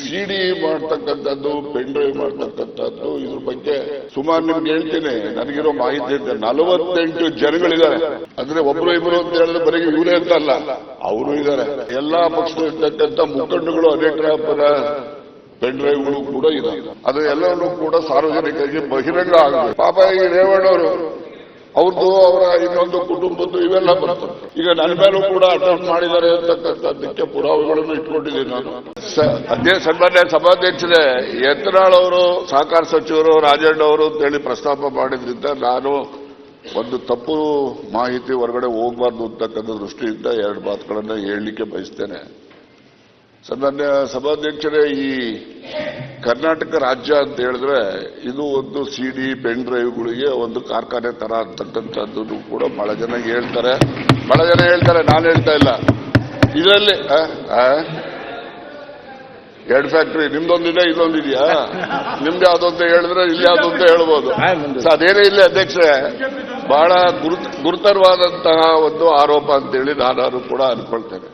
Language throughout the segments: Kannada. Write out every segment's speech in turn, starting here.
ಸಿ ಡಿ ಮಾಡ್ತಕ್ಕಂಥದ್ದು ಪೆನ್ ಡ್ರೈವ್ ಮಾಡ್ತಕ್ಕಂಥದ್ದು, ಇದ್ರ ಬಗ್ಗೆ ಸುಮಾರು ನಿಮ್ಗೆ ಹೇಳ್ತೀನಿ. ನನಗಿರೋ ಮಾಹಿತಿ ಇದೆ. ನಲವತ್ತೆಂಟು ಜನಗಳಿದ್ದಾರೆ. ಅಂದ್ರೆ ಒಬ್ರು ಇಬ್ರು ಅಂತ ಹೇಳಿದ್ರೆ ಬರೀ ಇವರೇ ಅಂತ ಅಲ್ಲ, ಅವರು ಇದ್ದಾರೆ. ಎಲ್ಲಾ ಪಕ್ಷದಲ್ಲಿ ಇರ್ತಕ್ಕಂಥ ಮುಖಂಡಗಳು ಅನೇಕ ಪೆನ್ ಡ್ರೈವ್ಗಳು ಕೂಡ ಇದೆ ಅದು ಎಲ್ಲವನ್ನೂ ಕೂಡ ಸಾರ್ವಜನಿಕರಿಗೆ ಬಹಿರಂಗ ಆಗಬೇಕು. ಪಾಪ ಈ ರೇವಣ್ಣವರು ಅವ್ರದ್ದು, ಅವರ ಇನ್ನೊಂದು ಕುಟುಂಬದ್ದು, ಇವೆಲ್ಲ ಬರುತ್ತೆ ಈಗ ನನ್ನ ಮೇಲೂ ಕೂಡ ಅಟೆಂಪ್ಟ್ ಮಾಡಿದ್ದಾರೆ ಅಂತಕ್ಕಂಥದ್ದಕ್ಕೆ ಪುರಾವೆಗಳನ್ನು ಇಟ್ಕೊಂಡಿದ್ದೀನಿ ನಾನು. ಅದೇ ಸನ್ಮಾನ್ಯ ಸಭಾಧ್ಯಕ್ಷರೇ, ಯತ್ನಾಳ್ ಅವರು, ಸಹಕಾರ ಸಚಿವರು, ರಾಜಣ್ಣ ಅವರು ಅಂತೇಳಿ ಪ್ರಸ್ತಾಪ ಮಾಡಿದ್ರಿಂದ ನಾನು ಒಂದು ತಪ್ಪು ಮಾಹಿತಿ ಹೊರಗಡೆ ಹೋಗಬಾರ್ದು ಅಂತಕ್ಕಂಥ ದೃಷ್ಟಿಯಿಂದ ಎರಡು ಮಾತುಗಳನ್ನು ಹೇಳಲಿಕ್ಕೆ ಬಯಸ್ತೇನೆ. ಸನ್ಮಾನ್ಯ ಸಭಾಧ್ಯಕ್ಷರೇ, ಈ ಕರ್ನಾಟಕ ರಾಜ್ಯ ಅಂತ ಹೇಳಿದ್ರೆ ಇದು ಒಂದು ಸಿ ಡಿ ಪೆನ್ ಡ್ರೈವ್ಗಳಿಗೆ ಒಂದು ಕಾರ್ಖಾನೆ ತರ ಅಂತಕ್ಕಂಥದ್ದು ಕೂಡ ಬಹಳ ಜನ ಹೇಳ್ತಾರೆ. ಬಹಳ ಜನ ಹೇಳ್ತಾರೆ, ನಾನು ಹೇಳ್ತಾ ಇಲ್ಲ. ಇದರಲ್ಲಿ? ಎರಡು ಫ್ಯಾಕ್ಟ್ರಿ ನಿಮ್ದೊಂದಿದೆ ಇದೊಂದಿದೆಯಾ ನಿಮ್ದು ಯಾವ್ದು ಅಂತ ಹೇಳಿದ್ರೆ ಇಲ್ಲಿ ಯಾವ್ದು ಅಂತ ಹೇಳ್ಬೋದು. ಸೊ ಅದೇನೇ ಇಲ್ಲಿ ಅಧ್ಯಕ್ಷರೇ, ಬಹಳ ಗುರುತ್, ಗುರುತರವಾದಂತಹ ಒಂದು ಆರೋಪ ಅಂತೇಳಿ ನಾನು ಕೂಡ ಅನ್ಕೊಳ್ತೇನೆ.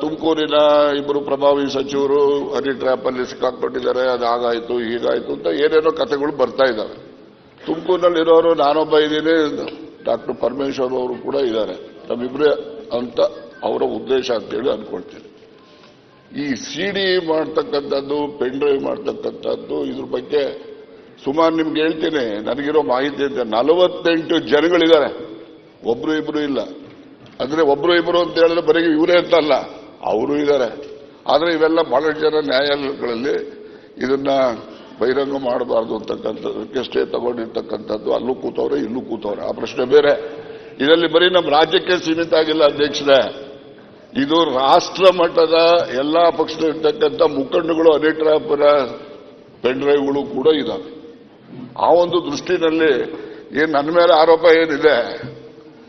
ತುಮಕೂರಿನ ಇಬ್ಬರು ಪ್ರಭಾವಿ ಸಚಿವರು ಹನಿ ಟ್ರ್ಯಾಪ್ ಅಲ್ಲಿ ಸಿಕ್ಕಾಕೊಂಡಿದ್ದಾರೆ ಅದು ಹಾಗಾಯ್ತು ಹೀಗಾಯ್ತು ಅಂತ ಏನೇನೋ ಕಥೆಗಳು ಬರ್ತಾ ಇದ್ದಾವೆ. ತುಮಕೂರಿನಲ್ಲಿರೋರು ನಾನೊಬ್ಬ ಇದ್ದೀನಿ, ಡಾಕ್ಟರ್ ಪರಮೇಶ್ವರ್ ಅವರು ಕೂಡ ಇದ್ದಾರೆ. ನಮ್ಮಿಬ್ಬರೇ ಅಂತ ಅವರ ಉದ್ದೇಶ ಅಂತೇಳಿ ಅನ್ಕೊಳ್ತೀನಿ. ಈ ಸಿ ಡಿ ಮಾಡ್ತಕ್ಕಂಥದ್ದು ಪೆನ್ ಡ್ರೈವ್ ಮಾಡ್ತಕ್ಕಂಥದ್ದು, ಇದ್ರ ಬಗ್ಗೆ ಸುಮಾರು ನಿಮ್ಗೆ ಹೇಳ್ತೀನಿ, ನನಗಿರೋ ಮಾಹಿತಿ ಅಂತ ನಲವತ್ತೆಂಟು ಜನಗಳಿದ್ದಾರೆ. ಒಬ್ರು ಇಬ್ರು ಇಲ್ಲ. ಅಂದ್ರೆ ಒಬ್ರು ಇಬ್ಬರು ಅಂತ ಹೇಳಿದ್ರೆ ಬರೀ ಇವರೇ ಅಂತಲ್ಲ ಅವರು ಇದ್ದಾರೆ ಆದ್ರೆ ಇವೆಲ್ಲ ಬಹಳಷ್ಟು ಜನ ನ್ಯಾಯಾಲಯಗಳಲ್ಲಿ ಇದನ್ನ ಬಹಿರಂಗ ಮಾಡಬಾರ್ದು ಅಂತಕ್ಕಂಥದ್ದಕ್ಕೆ ಸ್ಟೇ ತಗೊಂಡಿರ್ತಕ್ಕಂಥದ್ದು, ಅಲ್ಲೂ ಕೂತವ್ರೆ, ಇಲ್ಲೂ ಕೂತವ್ರೆ. ಆ ಪ್ರಶ್ನೆ ಬೇರೆ. ಇದರಲ್ಲಿ ಬರೀ ನಮ್ಮ ರಾಜ್ಯಕ್ಕೆ ಸೀಮಿತ ಆಗಿಲ್ಲ ಅಧ್ಯಕ್ಷರೇ. ಇದು ರಾಷ್ಟ್ರ ಮಟ್ಟದ ಎಲ್ಲಾ ಪಕ್ಷದ ಇರ್ತಕ್ಕಂಥ ಮುಖಂಡಗಳು, ಅನೇಕರ ಪೆನ್ ಡ್ರೈವ್ಗಳು ಕೂಡ ಇದ್ದಾವೆ ಆ ಒಂದು ದೃಷ್ಟಿನಲ್ಲಿ ಏನು ನನ್ನ ಮೇಲೆ ಆರೋಪ ಏನಿದೆ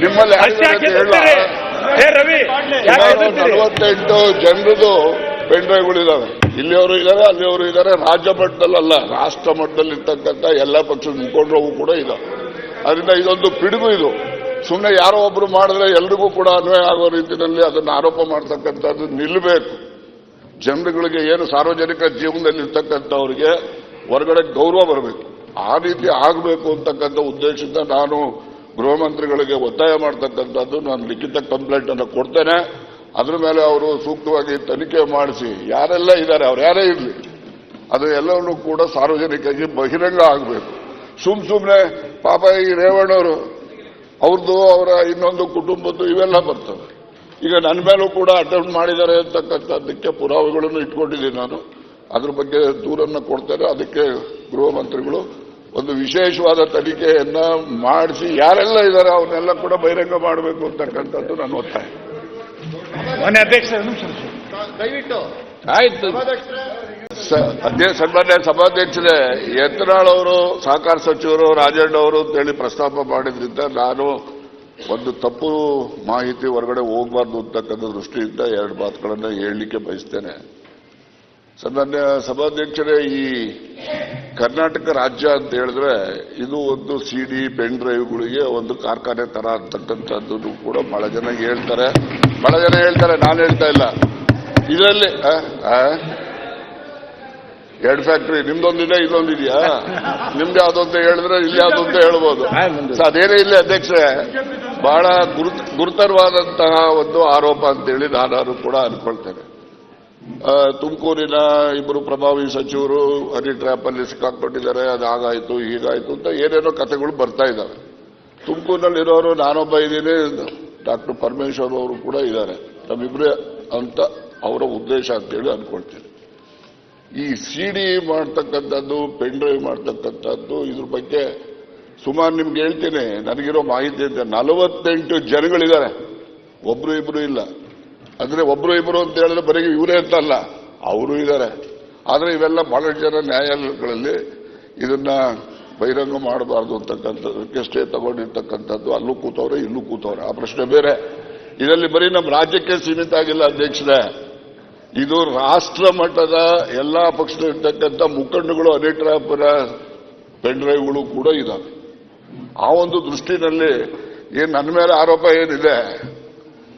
ನಿಮ್ಮಲ್ಲಿ? ಏ ರವಿ? ನಲವತ್ತೆಂಟು ಜನರದು ಪೆನ್ ಡ್ರೈವ್ಗಳು ಇದಾವೆ ಇಲ್ಲಿಯವರು ಇದ್ದಾರೆ ಅಲ್ಲಿಯವರು ಇದ್ದಾರೆ ರಾಜ್ಯ ಮಟ್ಟದಲ್ಲಲ್ಲ ರಾಷ್ಟ್ರ ಮಟ್ಟದಲ್ಲಿ ಇರ್ತಕ್ಕಂಥ ಎಲ್ಲ ಪಕ್ಷದ ಮುಖಂಡರು ಕೂಡ ಇದೆ ಅದರಿಂದ ಇದೊಂದು ಪಿಡುಗು ಇದು. ಸುಮ್ಮನೆ ಯಾರೋ ಒಬ್ರು ಮಾಡಿದ್ರೆ ಎಲ್ರಿಗೂ ಕೂಡ ಅನ್ವಯ ಆಗೋ ರೀತಿಯಲ್ಲಿ ಅದನ್ನು ಆರೋಪ ಮಾಡ್ತಕ್ಕಂಥದ್ದು ನಿಲ್ಲಬೇಕು. ಜನರುಗಳಿಗೆ ಏನು ಸಾರ್ವಜನಿಕ ಜೀವನದಲ್ಲಿ ಇರ್ತಕ್ಕಂಥವ್ರಿಗೆ ಹೊರಗಡೆ ಗೌರವ ಬರಬೇಕು. ಆ ರೀತಿ ಆಗಬೇಕು ಅಂತಕ್ಕಂಥ ಉದ್ದೇಶದಿಂದ ನಾನು ಗೃಹ ಮಂತ್ರಿಗಳಿಗೆ ಒತ್ತಾಯ ಮಾಡ್ತಕ್ಕಂಥದ್ದು ನಾನು ಲಿಖಿತ ಕಂಪ್ಲೇಂಟ್ ಅನ್ನು ಕೊಡ್ತೇನೆ. ಅದ್ರ ಮೇಲೆ ಅವರು ಸೂಕ್ತವಾಗಿ ತನಿಖೆ ಮಾಡಿಸಿ. ಯಾರೆಲ್ಲ ಇದ್ದಾರೆ, ಅವ್ರು ಯಾರೇ ಇರಲಿ, ಅದು ಎಲ್ಲವನ್ನೂ ಕೂಡ ಸಾರ್ವಜನಿಕರಿಗೆ ಬಹಿರಂಗ ಆಗಬೇಕು. ಸುಮ್ ಸುಮ್ಮನೆ ಪಾಪ ಈ ರೇವಣ್ಣವರು ಅವ್ರದ್ದು ಅವರ ಇನ್ನೊಂದು ಕುಟುಂಬದ್ದು ಇವೆಲ್ಲ ಬರ್ತವೆ. ಈಗ ನನ್ನ ಮೇಲೂ ಕೂಡ ಅಟೆಂಪ್ಟ್ ಮಾಡಿದ್ದಾರೆ ಅಂತಕ್ಕಂಥದ್ದಕ್ಕೆ ಪುರಾವೆಗಳನ್ನು ಇಟ್ಕೊಂಡಿದ್ದೀನಿ ನಾನು. ಅದ್ರ ಬಗ್ಗೆ ದೂರನ್ನು ಕೊಡ್ತೇನೆ. ಅದಕ್ಕೆ ಗೃಹ ಮಂತ್ರಿಗಳು ಒಂದು ವಿಶೇಷವಾದ ತನಿಖೆಯನ್ನ ಮಾಡಿಸಿ ಯಾರೆಲ್ಲ ಇದ್ದಾರೆ ಅವನ್ನೆಲ್ಲ ಕೂಡ ಬಹಿರಂಗ ಮಾಡಬೇಕು ಅಂತಕ್ಕಂಥದ್ದು ನನ್ನ ಒತ್ತಾಯ. ದಯವಿಟ್ಟು ಆಯ್ತು. ಅದೇ ಸನ್ಮಾನ್ಯ ಸಭಾಧ್ಯಕ್ಷರೇ ಯತ್ನಾಳ್ ಅವರು ಸಹಕಾರ ಸಚಿವರು ರಾಜಣ್ಣ ಅವರು ಅಂತೇಳಿ ಪ್ರಸ್ತಾಪ ಮಾಡಿದ್ರಿಂದ ನಾನು ಒಂದು ತಪ್ಪು ಮಾಹಿತಿ ಹೊರಗಡೆ ಹೋಗಬಾರ್ದು ಅಂತಕ್ಕಂಥ ದೃಷ್ಟಿಯಿಂದ ಎರಡು ಮಾತುಗಳನ್ನು ಹೇಳಲಿಕ್ಕೆ ಬಯಸ್ತೇನೆ. ಸನ್ಮಾನ್ಯ ಸಭಾಧ್ಯಕ್ಷರೇ ಈ ಕರ್ನಾಟಕ ರಾಜ್ಯ ಅಂತ ಹೇಳಿದ್ರೆ ಇದು ಒಂದು ಸಿ ಡಿ ಪೆನ್ ಡ್ರೈವ್ಗಳಿಗೆ ಒಂದು ಕಾರ್ಖಾನೆ ತರ ಅಂತಕ್ಕಂಥದ್ದು ಕೂಡ ಬಹಳ ಜನ ಹೇಳ್ತಾರೆ. ಬಹಳ ಜನ ಹೇಳ್ತಾರೆ, ನಾನು ಹೇಳ್ತಾ ಇಲ್ಲ. ಇದರಲ್ಲಿ? ಎರಡು ಫ್ಯಾಕ್ಟ್ರಿ ನಿಮ್ದೊಂದಿದೆ ಇದೊಂದಿದೆಯಾ ನಿಮ್ದು ಯಾವ್ದು ಅಂತ ಹೇಳಿದ್ರೆ ಇಲ್ಲಿ ಯಾವ್ದು ಅಂತ ಹೇಳ್ಬೋದು. ಅದೇನೇ ಇಲ್ಲಿ ಅಧ್ಯಕ್ಷರೇ, ಬಹಳ ಗುರುತ್, ಗುರುತರವಾದಂತಹ ಒಂದು ಆರೋಪ ಅಂತೇಳಿ ನಾನು ಕೂಡ ಅನ್ಕೊಳ್ತೇನೆ. ತುಮಕೂರಿನ ಇಬ್ಬರು ಪ್ರಭಾವಿ ಸಚಿವರು ಹನಿ ಟ್ರ್ಯಾಪ್ ಅಲ್ಲಿ ಸಿಕ್ಕಾಕೊಂಡಿದ್ದಾರೆ ಅದು ಹಾಗಾಯ್ತು ಹೀಗಾಯ್ತು ಅಂತ ಏನೇನೋ ಕಥೆಗಳು ಬರ್ತಾ ಇದ್ದಾವೆ. ತುಮಕೂರಿನಲ್ಲಿರೋರು ನಾನೊಬ್ಬ ಇದ್ದೀನಿ, ಡಾಕ್ಟರ್ ಪರಮೇಶ್ವರ್ ಅವರು ಕೂಡ ಇದ್ದಾರೆ. ನಮ್ಮಿಬ್ರೇ ಅಂತ ಅವರ ಉದ್ದೇಶ ಅಂತೇಳಿ ಅನ್ಕೊಳ್ತೀನಿ ಈ ಸಿ ಡಿ ಮಾಡ್ತಕ್ಕಂಥದ್ದು ಪೆನ್ ಡ್ರೈವ್ ಮಾಡ್ತಕ್ಕಂಥದ್ದು, ಇದ್ರ ಬಗ್ಗೆ ಸುಮಾರು ನಿಮ್ಗೆ ಹೇಳ್ತೀನಿ, ನನಗಿರೋ ಮಾಹಿತಿ ಅಂತ. ನಲವತ್ತೆಂಟು ಜನಗಳಿದ್ದಾರೆ. ಒಬ್ರು ಇಬ್ರು ಇಲ್ಲ. ಅಂದ್ರೆ ಒಬ್ರು ಇಬ್ರು ಅಂತ ಹೇಳಿದ್ರೆ ಬರೀ ಇವರೇ ಅಂತ ಅಲ್ಲ ಅವರು ಇದ್ದಾರೆ ಆದರೆ ಇವೆಲ್ಲ ಬಹಳಷ್ಟು ಜನ ನ್ಯಾಯಾಲಯಗಳಲ್ಲಿ ಇದನ್ನ ಬಹಿರಂಗ ಮಾಡಬಾರ್ದು ಅಂತಕ್ಕಂಥದ್ದಕ್ಕೆ ಸ್ಟೇ ತಗೊಂಡಿರ್ತಕ್ಕಂಥದ್ದು, ಅಲ್ಲೂ ಕೂತವ್ರೆ, ಇಲ್ಲೂ ಕೂತವ್ರೆ. ಆ ಪ್ರಶ್ನೆ ಬೇರೆ. ಇದರಲ್ಲಿ ಬರೀ ನಮ್ಮ ರಾಜ್ಯಕ್ಕೆ ಸೀಮಿತ ಆಗಿಲ್ಲ ಅಧ್ಯಕ್ಷರೇ. ಇದು ರಾಷ್ಟ್ರ ಮಟ್ಟದ ಎಲ್ಲಾ ಪಕ್ಷದಲ್ಲಿರ್ತಕ್ಕಂಥ ಮುಖಂಡಗಳು ಅನೇಕರ ಪೆಂಡ್ರೈವ್ಗಳು ಕೂಡ ಇದ್ದಾವೆ ಆ ಒಂದು ದೃಷ್ಟಿನಲ್ಲಿ ಏನು ನನ್ನ ಮೇಲೆ ಆರೋಪ ಏನಿದೆ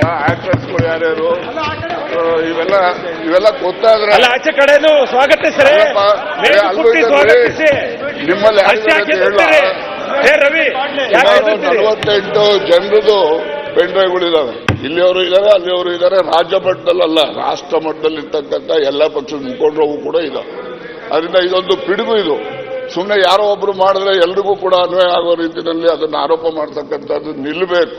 ಆಕ್ಟರ್ಸ್ಗಳು ಯಾರ್ಯಾರು? ಇವೆಲ್ಲ ಇವೆಲ್ಲ ಗೊತ್ತಾದ್ರೆ ಅಲ್ಲ ಆಚೆ ಕಡೆನು ಸ್ವಾಗತಿಸ್ರಿ. ಅಲ್ವೇ ಪೂರ್ತಿ ಸ್ವಾಗತಿಸಿ. ನಿಮ್ಮಲ್ಲಿ? ಹೇಳ ರವಿ? ನಲವತ್ತೆಂಟು ಜನರದು ಪೆನ್ ಡ್ರೈವ್ಗಳಿದಾವೆ ಇಲ್ಲಿಯವರು ಇದ್ದಾರೆ ಅಲ್ಲಿಯವರು ಇದ್ದಾರೆ ರಾಜ್ಯ ಮಟ್ಟದಲ್ಲ ರಾಷ್ಟ್ರ ಮಟ್ಟದಲ್ಲಿ ಇರ್ತಕ್ಕಂಥ ಎಲ್ಲ ಪಕ್ಷದ ಮುಖಂಡರು ಕೂಡ ಇದೆ ಅದರಿಂದ ಇದೊಂದು ಪಿಡುಗು ಇದು. ಸುಮ್ಮನೆ ಯಾರೋ ಒಬ್ರು ಮಾಡಿದ್ರೆ ಎಲ್ರಿಗೂ ಕೂಡ ಅನ್ವಯ ಆಗೋ ರೀತಿಯಲ್ಲಿ ಅದನ್ನು ಆರೋಪ ಮಾಡ್ತಕ್ಕಂಥದ್ದು ನಿಲ್ಲಬೇಕು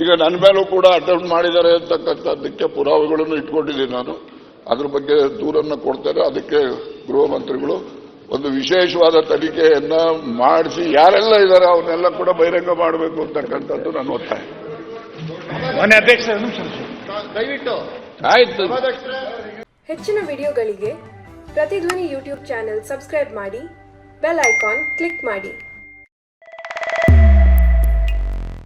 ಈಗ ನನ್ನ ಮೇಲೂ ಕೂಡ ಅಟೆಂಪ್ಟ್ ಮಾಡಿದ್ದಾರೆ ಅಂತಕ್ಕಂಥದ್ದಕ್ಕೆ ಪುರಾವೆಗಳನ್ನು ಇಟ್ಕೊಂಡಿದ್ದೀನಿ ನಾನು. ಅದ್ರ ಬಗ್ಗೆ ದೂರನ್ನು ಕೊಡ್ತಾರೆ ಅದಕ್ಕೆ ಗೃಹ ಮಂತ್ರಿಗಳು ಒಂದು ವಿಶೇಷವಾದ ತನಿಖೆಯನ್ನ ಮಾಡಿಸಿ ಯಾರೆಲ್ಲ ಇದ್ದಾರೆ ಅವನ್ನೆಲ್ಲ ಕೂಡ ಬಹಿರಂಗ ಮಾಡಬೇಕು ಅಂತಕ್ಕಂಥದ್ದು ನನ್ನ ಒತ್ತಾಯ. ದಯವಿಟ್ಟು ಆಯ್ತು. ಹೆಚ್ಚಿನ ವಿಡಿಯೋಗಳಿಗೆ ಪ್ರತಿಧ್ವನಿ ಯೂಟ್ಯೂಬ್ ಚಾನೆಲ್ ಸಬ್ಸ್ಕ್ರೈಬ್ ಮಾಡಿ ಬೆಲ್ ಐಕಾನ್ ಕ್ಲಿಕ್ ಮಾಡಿ.